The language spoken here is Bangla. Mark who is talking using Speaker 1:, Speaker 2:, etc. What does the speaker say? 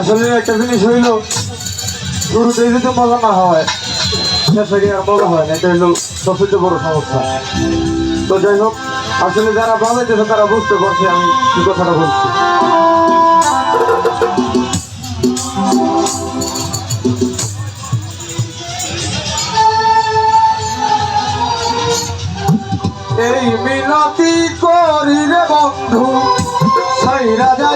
Speaker 1: আসলে একটা জিনিস হইল শুরুতে যদি মজা না হয় আর মজা হয় না, এটা হইল সবচেয়ে বড় সমস্যা। তো যাই হোক, আসলে যারা তারা বুঝতে পারছে আমি কি কথাটা বলছি। এই মিনতি করি রে বন্ধু সাইরা যায়